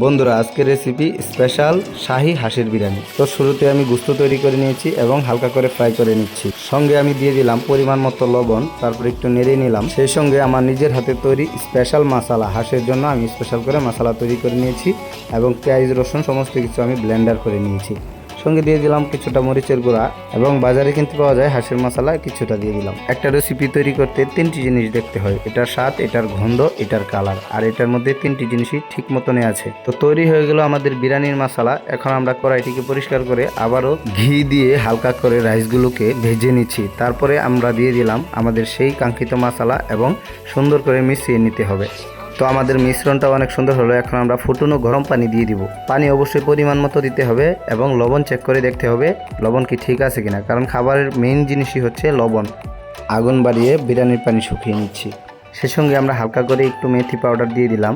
বন্ধুরা, আজকের recipe special শাহি হাঁসের বিরিয়ানি। তো শুরুতে আমি গুস্ত তৈরি করে নিয়েছি এবং হালকা করে ফ্রাই করে নিচ্ছি। সঙ্গে আমি দিয়ে দিলাম পরিমাণ মতো লবণ, তারপর একটু নেড়ে নিলাম। সেই সঙ্গে আমার নিজের হাতে তৈরি স্পেশাল মশালা হাঁসের জন্য আমি স্পেশাল করে মশলা তৈরি করে নিয়েছি এবং পেঁয়াজ, রসুন, সমস্ত কিছু আমি ব্লেন্ডার করে নিয়েছি। সঙ্গে দিয়ে দিলাম কিছুটা মরিচের গুঁড়া এবং বাজারে কিনতে পাওয়া যায় হাঁসের মশলা, কিছুটা দিয়ে দিলাম। একটা রেসিপি তৈরি করতে তিনটি জিনিস দেখতে হয়। এটার স্বাদ, এটার গন্ধ, এটার কালার আর এটার মধ্যে তিনটি জিনিসই ঠিক মতনই আছে। তো তৈরি হয়ে গেল আমাদের বিরিয়ানির মশলা। এখন আমরা কড়াইটিকে পরিষ্কার করে আবারও ঘি দিয়ে হালকা করে রাইসগুলোকে ভেজে নিচ্ছি। তারপরে আমরা দিয়ে দিলাম আমাদের সেই কাঙ্ক্ষিত মশলা এবং সুন্দর করে মিশিয়ে নিতে হবে। তো আমাদের মিশ্রণটা অনেক সুন্দর হলো। এখন আমরা ফুটুনো গরম পানি দিয়ে দিব। পানি অবশ্যই পরিমাণ মতো দিতে হবে এবং লবণ চেক করে দেখতে হবে লবণ কি ঠিক আছে কিনা। কারণ খাবারের মেইন জিনিসই হচ্ছে লবণ। আগুন বাড়িয়ে বিরিয়ানির পানি শুকিয়ে নিচ্ছি। সে সঙ্গে আমরা হালকা করে একটু মেথি পাউডার দিয়ে দিলাম।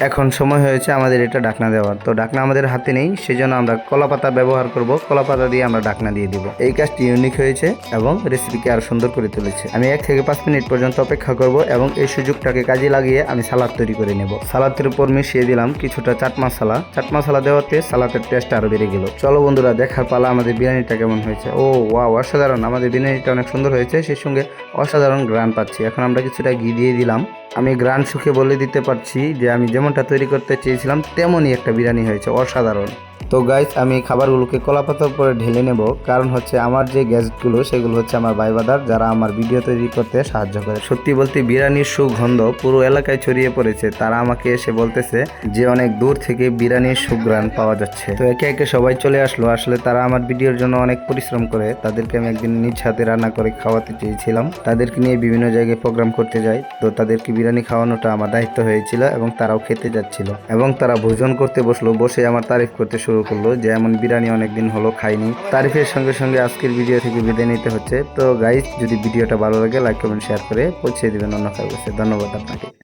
এখন সময় হয়েছে আমাদের এটা ডাকনা দেওয়ার। তো ডাকনা আমাদের হাতে নেই, সেজন্য আমরা কলা পাতা ব্যবহার করব। কলা পাতা দিয়ে আমরা ডাকনা দিয়ে দিব। এই কাজটি ইউনিক হয়েছে এবং রেসিপিকে আরও সুন্দর করে তুলেছে। আমি এক থেকে পাঁচ মিনিট পর্যন্ত অপেক্ষা করব এবং এই সুযোগটাকে কাজে লাগিয়ে আমি সালাদ তৈরি করে নেব। সালাদের উপর মিশিয়ে দিলাম কিছুটা চাট মশলা। চাট মশলা দেওয়াতে সালাদের টেস্ট আরও বেড়ে গেল। চলো বন্ধুরা, দেখার পালা আমাদের বিরিয়ানিটা কেমন হয়েছে। ও, ওয়াও, অসাধারণ। আমাদের বিরিয়ানিটা অনেক সুন্দর হয়েছে, সেই সঙ্গে অসাধারণ গ্রান পাচ্ছি। এখন আমরা কিছুটা ঘি দিয়ে দিলাম। আমি গ্রান্ড সুখে বলে দিতে পারছি যে আমি যেমনটা তৈরি করতে চেয়েছিলাম, তেমনই একটা বিরিয়ানি হয়েছে, অসাধারণ। তো গাইস আমি খাবারগুলোকে কলাপাতার উপরে ঢেলে নেব। কারণ হচ্ছে আমার যে গ্যাসগুলো, সেগুলো হচ্ছে আমার ভাইবাদার যারা আমার ভিডিও তৈরি করতে সাহায্য করে। সত্যি বলতে বিরিয়ানির সুগন্ধ পুরো এলাকায় ছড়িয়ে পড়েছে। তারা আমাকে এসে বলতেছে যে, অনেক দূর থেকে বিরিয়ানির সুগ্রাণ পাওয়া যাচ্ছে। তো একে একে সবাই চলে আসলো। আসলে তারা আমার ভিডিওর জন্য অনেক পরিশ্রম করে। তাদেরকে আমি একদিন নিজ হাতে রান্না করে খাওয়াতে চেয়েছিলাম। তাদেরকে নিয়ে বিভিন্ন জায়গায় প্রোগ্রাম করতে যাই। তো তাদেরকে বিরিয়ানি খাওয়ানোটা আমার দায়িত্ব হয়েছিল এবং তারাও খেতে যাচ্ছিল। এবং তারা ভোজন করতে বসল। বসে আমার তারিফ করতে শুরু করল যে এমন বিরিয়ানি অনেকদিন হলো খাইনি। তারিফের সঙ্গে সঙ্গে আজকের ভিডিও থেকে বিদে নিতে হচ্ছে। তো গাইজ যদি ভিডিওটা ভালো লাগে লাইক কমেন্ট শেয়ার করে পৌঁছে দেবেন অন্য কারও কাছে। ধন্যবাদ আপনাকে।